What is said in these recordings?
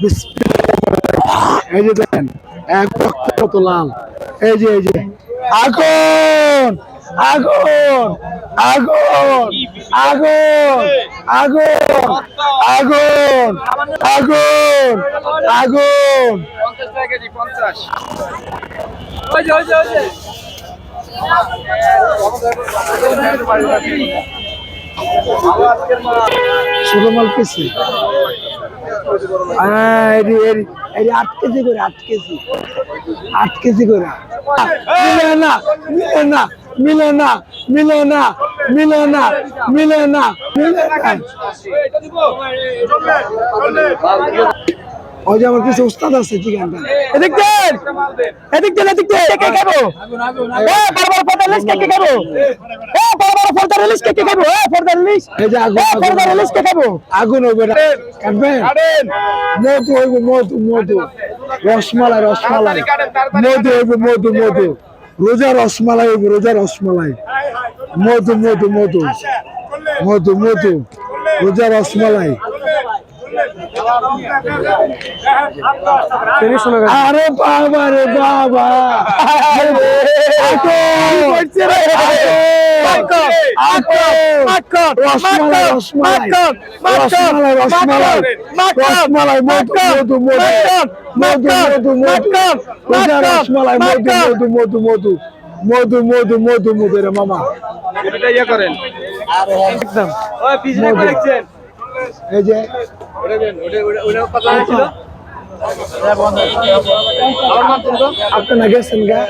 বিসমিল্লাহ এই যে দেখেন এক কত লাল। এই যে এই যে। আগুন! আট কেজি করে, আট কেজি। আট কেজি করে। মিলে না মিলে না মিলে না মিলে না মিলে না মিলে না মিলে না। ওই আমার কিছু উস্তাদ আছে চিকেনটা এদিক দেন এদিক দেন এদিক দেন। কে বড় পঁয়তাল্লিশ কে কে খাব? এ বড় বড় কে কে খাব? এ পঁয়তাল্লিশ এই যে আগুন পঁয়তাল্লিশ কে খাব? আগুন হবে না। কাটবেন। মধু হইব মধু মধু। রসমালাই রসমালাই। মধু হইব মধু মধু। রোজা রসমালাই হইব রোজা রসমালাই। মধু মধু মধু। মধু মধু। রোজা রসমালাই। আরে বাবা রে বাবা। মধু মধু মধু মধু মধু মধু রে মামা এটা ইয়ে করেন একদম ওই পিছনে দেখছেন এই যে ওটা দেন ওটা ওটা আপনার গেছেন গা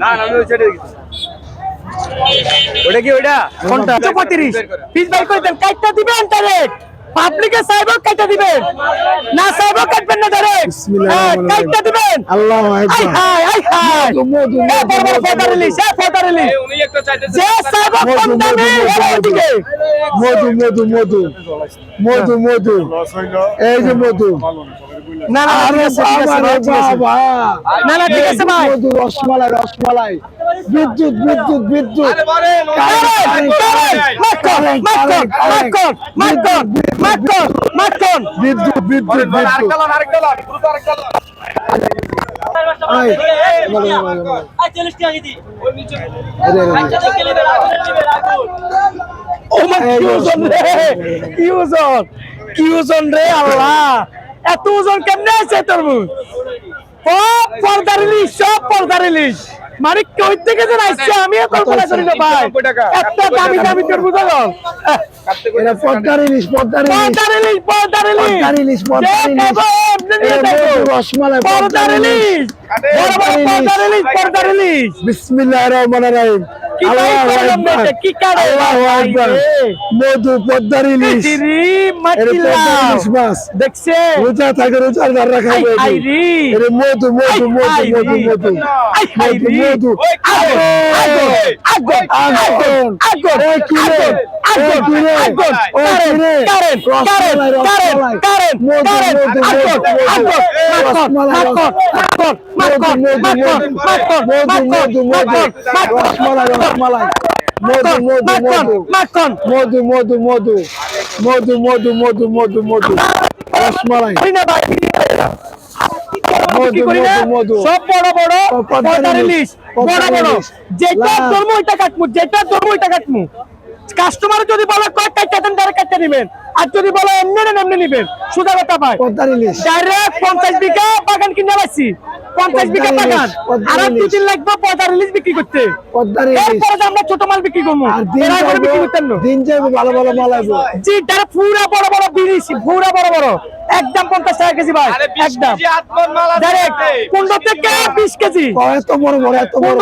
না না আমি ছেড়ে গেছি ওটা কি ওটা কোনটা? পঁয়ত্রিশ। পিস বাই করে দেন কাটটা দিবেন ডাইরেক্ট পাবলিকে সাইবক কাটটা দিবেন। না না ডাইরেক্ট বিসমিল্লাহির রহমানির কাটটা রহিম। দিবেন। আল্লাহ আকবার। হাই আই হাই মধু, মধু, এ বড় বড় মধু, রিলিজ এ ফটো রিলিজ উনি একটা চাইতেছে যে সাইবক কম দামে মধু, মধু। মধু। মধু মধু মধু। মধু এই যে মধু। না না ঠিক আছে, ঠিক আছে, রে ঠিক আছে। বাবা। না, না, ঠিক আছে, ভাই। মধু রসমালাই রসমালাই। বিদ্যুৎ বিদ্যুৎ বিদ্যুৎ। আরে মাটকন মাটকন মাটকন মাটকন মাটকন বিদ্যুৎ বিদ্যুৎ আরেকটা লন এত ওজন কেমনে আছে তরমুজ সব পর্দার ইলিশ সব পর্দার ইলিশ মানে কই থেকে যে আসছে আমি এত কল্পনা করি না ভাই একটা দামি দামি তোর বুঝালো এটা পদ্মার ইলিশ পদ্মার ইলিশ। পদ্মার ইলিশ পদ্মার ইলিশ। পদ্মার ইলিশ রসমালাই পদ্মার ইলিশ। পদ্মার ইলিশ পদ্মার ইলিশ। বিসমিল্লাহির রহমানির রহিম। মধু পদ্মার ইলিশ। মাছ। দেখছে রোজা থাকে রোজার দ্বারা খাবে মধু মধু মধু মধু মধু। মধু মধু। আগুন আগুন আগুন আগুন মধু, রসমালাই। সব বড় বড় বড় বড় যেটা। ধর্ম ওইটা কাটমু যেটা ধর্ম ওইটা কাটমু কাস্টমার যদি বলে কয় কাটতে দেন ডাইরেক্ট কাটতে নেবেন আর যদি বলে এমনি নেন এমনি নেবেন। সুদা কথা পায় ডাইরেক্ট পঞ্চাশ বিঘা বাগান কিনে পাচ্ছি পঞ্চাশ বিঘা বাগান। আর বিক্রি করতে। এরপরে আমরা ছোট মাল বিক্রি করব। আর দিন যাবে বিক্রি করতেন দিন যাবে ভালো ভালো মাল আসবে। জি তারা পুরা বড় বড় বিরিশ পুরা বড় বড়। একদম পঞ্চাশ টাকা কেজি ভাই একদম। ডাইরেক্ট পনেরো থেকে বিশ কেজি। এত বড় বড় এত বড়